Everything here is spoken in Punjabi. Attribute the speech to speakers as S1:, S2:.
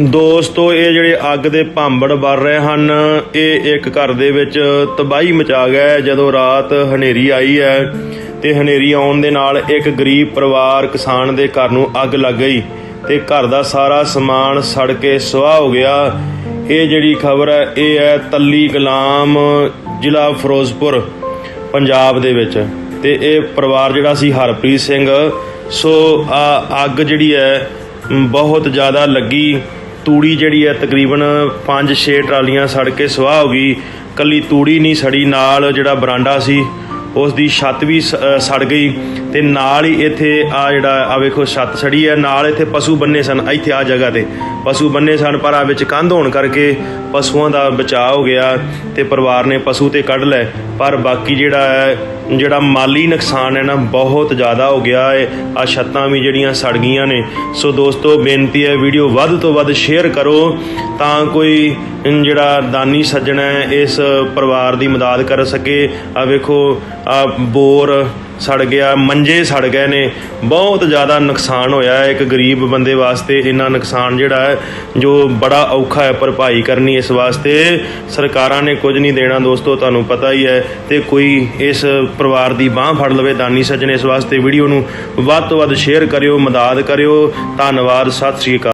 S1: ਦੋਸਤੋ, ਇਹ ਜਿਹੜੇ ਅੱਗ ਦੇ ਭਾਂਬੜ ਵਰ ਰਹੇ ਹਨ, ਇਹ ਇੱਕ ਘਰ ਦੇ ਵਿੱਚ ਤਬਾਹੀ ਮਚਾ ਗਿਆ ਜਦੋਂ ਰਾਤ ਹਨੇਰੀ ਆਈ ਹੈ ਤੇ ਹਨੇਰੀ ਆਉਣ ਦੇ ਨਾਲ ਇੱਕ ਗਰੀਬ ਪਰਿਵਾਰ ਕਿਸਾਨ ਦੇ ਘਰ ਨੂੰ ਅੱਗ ਲੱਗ ਗਈ ਤੇ ਘਰ ਦਾ ਸਾਰਾ ਸਮਾਨ ਸੜ ਕੇ ਸੁਆਹ ਹੋ ਗਿਆ। ਇਹ ਜਿਹੜੀ ਖਬਰ ਹੈ, ਇਹ ਹੈ ਤੱਲੀ ਗੁਲਾਮ ਜ਼ਿਲ੍ਹਾ ਫਿਰੋਜ਼ਪੁਰ, ਪੰਜਾਬ ਦੇ ਵਿੱਚ। ਤੇ ਇਹ ਪਰਿਵਾਰ ਜਿਹੜਾ ਸੀ ਹਰਪ੍ਰੀਤ ਸਿੰਘ, ਸੋ ਆ ਅੱਗ ਜਿਹੜੀ ਹੈ, ਬਹੁਤ ਜ਼ਿਆਦਾ ਲੱਗੀ। ਤੂੜੀ ਜਿਹੜੀ ਹੈ ਤਕਰੀਬਨ 5-6 ਟਰਾਲੀਆਂ ਸੜ ਕੇ ਸੁਆਹ ਹੋ ਗਈ। ਕੱਲੀ ਤੂੜੀ ਨਹੀਂ ਸੜੀ, ਨਾਲ ਜਿਹੜਾ ਬਰਾਂਡਾ ਸੀ, ਉਸ ਦੀ ਛੱਤ ਵੀ ਸੜ ਗਈ ਤੇ ਨਾਲ ਹੀ ਇੱਥੇ ਆ ਜਿਹੜਾ, ਆ ਵੇਖੋ, ਛੱਤ ਸੜੀ ਹੈ ਨਾਲ ਇੱਥੇ ਪਸ਼ੂ ਬੰਨੇ ਸਨ, ਇੱਥੇ ਆ ਜਗ੍ਹਾ ਤੇ। ਪਸ਼ੂ ਬੰਨੇ ਸਨ, ਪਰ ਆ ਵਿੱਚ ਕੰਧ ਹੋਣ ਕਰਕੇ ਪਸ਼ੂਆਂ ਦਾ ਬਚਾਅ ਹੋ ਗਿਆ ਤੇ ਪਰਿਵਾਰ ਨੇ ਪਸ਼ੂ ਤੇ ਕੱਢ ਲਏ। ਪਰ ਬਾਕੀ ਜਿਹੜਾ ਹੈ, ਜਿਹੜਾ ਮਾਲੀ ਨੁਕਸਾਨ ਹੈ ਨਾ, ਬਹੁਤ ਜ਼ਿਆਦਾ ਹੋ ਗਿਆ ਹੈ। ਆ ਛੱਤਾਂ ਵੀ ਜਿਹੜੀਆਂ ਸੜ ਗਈਆਂ ਨੇ। ਸੋ ਦੋਸਤੋ, ਬੇਨਤੀ ਹੈ, ਵੀਡੀਓ ਵੱਧ ਤੋਂ ਵੱਧ ਸ਼ੇਅਰ ਕਰੋ ਤਾਂ ਕੋਈ ਜਿਹੜਾ ਦਾਨੀ ਸੱਜਣਾ ਇਸ ਪਰਿਵਾਰ ਦੀ ਮਦਦ ਕਰ ਸਕੇ। ਆ ਵੇਖੋ ਆ ਬੋਰ ਸੜ ਗਿਆ, ਮੰਜੇ ਸੜ ਗਏ ਨੇ। ਬਹੁਤ ਜ਼ਿਆਦਾ ਨੁਕਸਾਨ ਹੋਇਆ ਹੈ ਇੱਕ ਗਰੀਬ ਬੰਦੇ ਵਾਸਤੇ। ਇੰਨਾ ਨੁਕਸਾਨ ਜਿਹੜਾ ਹੈ, ਜੋ ਬੜਾ ਔਖਾ ਹੈ ਭਰਪਾਈ ਕਰਨੀ ਇਸ ਵਾਸਤੇ। ਸਰਕਾਰਾਂ ਨੇ ਕੁਝ ਨਹੀਂ ਦੇਣਾ ਦੋਸਤੋ, ਤੁਹਾਨੂੰ ਪਤਾ ਹੀ ਹੈ। ਤੇ ਕੋਈ ਇਸ ਪਰਿਵਾਰ ਦੀ ਬਾਹ ਫੜ ਲਵੇ ਦਾਨੀ ਸੱਜਣ ਇਸ ਵਾਸਤੇ ਵੀਡੀਓ ਨੂੰ ਵੱਧ ਤੋਂ ਵੱਧ ਸ਼ੇਅਰ ਕਰਿਓ, ਮਦਦ ਕਰਿਓ। ਧੰਨਵਾਦ, ਸਤਿ ਸ੍ਰੀ ਅਕਾਲ।